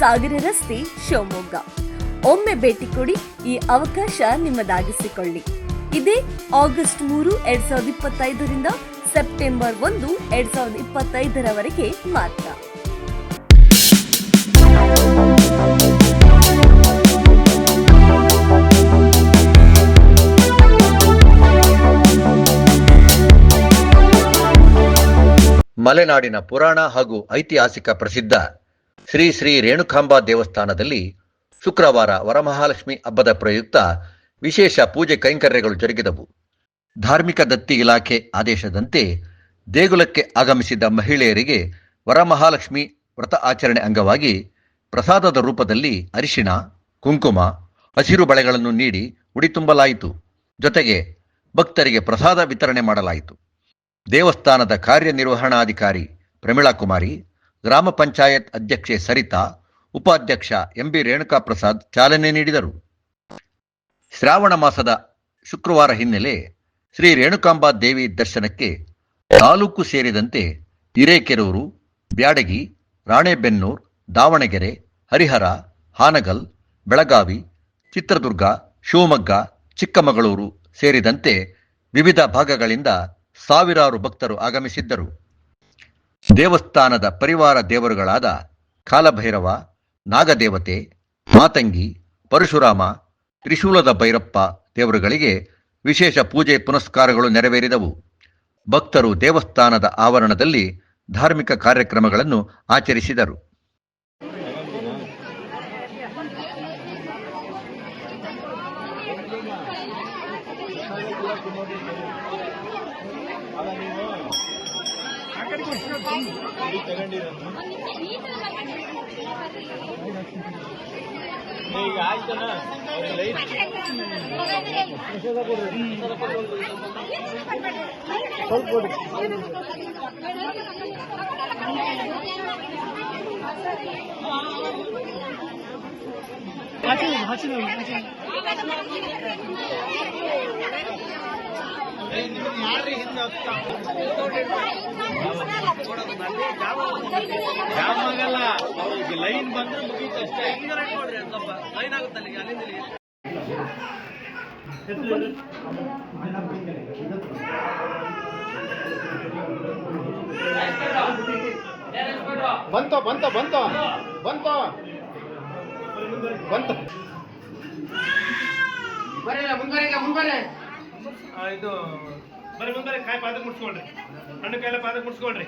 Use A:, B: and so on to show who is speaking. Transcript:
A: ಸಾಗರ ರಸ್ತೆ ಶಿವಮೊಗ್ಗ. ಒಮ್ಮೆ ಭೇಟಿ ಕೊಡಿ ಈ ಅವಕಾಶ ನಿಮ್ಮದಾಗಿಸಿಕೊಳ್ಳಿ. ಇದೇ ಆಗಸ್ಟ್ ಮೂರು, ಎರಡ್ ಸಾವಿರದ ಇಪ್ಪತ್ತೈದರಿಂದ ಸೆಪ್ಟೆಂಬರ್ ಒಂದು, ಎರಡ್ ಸಾವಿರದ ಇಪ್ಪತ್ತೈದರವರೆಗೆ ಮಾತ್ರ.
B: ಮಲೆನಾಡಿನ ಪುರಾಣ ಹಾಗೂ ಐತಿಹಾಸಿಕ ಪ್ರಸಿದ್ಧ ಶ್ರೀ ಶ್ರೀ ರೇಣುಕಾಂಬಾ ದೇವಸ್ಥಾನದಲ್ಲಿ ಶುಕ್ರವಾರ ವರಮಹಾಲಕ್ಷ್ಮಿ ಹಬ್ಬದ ಪ್ರಯುಕ್ತ ವಿಶೇಷ ಪೂಜೆ ಕೈಂಕರ್ಯಗಳು ಜರುಗಿದವು. ಧಾರ್ಮಿಕ ದತ್ತಿ ಇಲಾಖೆ ಆದೇಶದಂತೆ ದೇಗುಲಕ್ಕೆ ಆಗಮಿಸಿದ್ದ ಮಹಿಳೆಯರಿಗೆ ವರಮಹಾಲಕ್ಷ್ಮಿ ವ್ರತ ಆಚರಣೆ ಅಂಗವಾಗಿ ಪ್ರಸಾದದ ರೂಪದಲ್ಲಿ ಅರಿಶಿಣ, ಕುಂಕುಮ, ಹಸಿರು ಬಳೆಗಳನ್ನು ನೀಡಿ ಉಡಿ ತುಂಬಲಾಯಿತು ಜೊತೆಗೆ ಭಕ್ತರಿಗೆ ಪ್ರಸಾದ ವಿತರಣೆ ಮಾಡಲಾಯಿತು. ದೇವಸ್ಥಾನದ ಕಾರ್ಯನಿರ್ವಹಣಾಧಿಕಾರಿ ಪ್ರಮೀಳಾ ಕುಮಾರಿ ಗ್ರಾಮ ಪಂಚಾಯತ್ ಅಧ್ಯಕ್ಷೆ ಸರಿತಾ, ಉಪಾಧ್ಯಕ್ಷ ಎಂಬಿ ರೇಣುಕಾ ಪ್ರಸಾದ್ ಚಾಲನೆ ನೀಡಿದರು. ಶ್ರಾವಣ ಮಾಸದ ಶುಕ್ರವಾರ ಹಿನ್ನೆಲೆ ಶ್ರೀ ರೇಣುಕಾಂಬಾ ದೇವಿ ದರ್ಶನಕ್ಕೆ ತಾಲೂಕು ಸೇರಿದಂತೆ ಹಿರೇಕೆರೂರು, ಬ್ಯಾಡಗಿ, ರಾಣೆಬೆನ್ನೂರ್, ದಾವಣಗೆರೆ, ಹರಿಹರ, ಹಾನಗಲ್, ಬೆಳಗಾವಿ, ಚಿತ್ರದುರ್ಗ, ಶಿವಮೊಗ್ಗ, ಚಿಕ್ಕಮಗಳೂರು ಸೇರಿದಂತೆ ವಿವಿಧ ಭಾಗಗಳಿಂದ ಸಾವಿರಾರು ಭಕ್ತರು ಆಗಮಿಸಿದ್ದರು. ದೇವಸ್ಥಾನದ ಪರಿವಾರ ದೇವರುಗಳಾದ ಕಾಲಭೈರವ, ನಾಗದೇವತೆ, ಮಾತಂಗಿ, ಪರಶುರಾಮ, ತ್ರಿಶೂಲದ ಭೈರಪ್ಪ ದೇವರುಗಳಿಗೆ ವಿಶೇಷ ಪೂಜೆ ಪುನಸ್ಕಾರಗಳು ನೆರವೇರಿದವು. ಭಕ್ತರು ದೇವಸ್ಥಾನದ ಆವರಣದಲ್ಲಿ ಧಾರ್ಮಿಕ ಕಾರ್ಯಕ್ರಮಗಳನ್ನು ಆಚರಿಸಿದರು.
C: ಈಗ ಆಯ್ತನ ಸ್ವಲ್ಪ ಕೊಡಿ ಮಾಡ್ರಿ ಹಿಂದೆ ಜಾಮ್ ಆಗಲ್ಲ ಅವ್ರಿಗೆ ಲೈನ್ ಬಂದ್ರೆ ಮುಗೀತು ಅಷ್ಟೇ. ನೋಡ್ರಿ ಸ್ವಲ್ಪ ಲೈನ್ ಆಗುತ್ತೆ ಅಲ್ಲಿಗೆ ಅಲ್ಲಿಂದ
D: ಬಂತ ಬಂತ ಬಂತ. ಬಂತ. ಬಂತ. ಬರಲ್ಲ ಮುಂಬರೆ
C: ಆ, ಇದು ಬರೀ ಮುಂದೆ ಕಾಯಿ ಪಾದಕ್ಕೆ ಮುಡ್ಸ್ಕೊಳ್ರಿ ಹಣ್ಣು ಕಾಯಿಲೆ ಪಾದಕ್ಕೆ ಮುಡ್ಸ್ಕೊಳ್ರಿ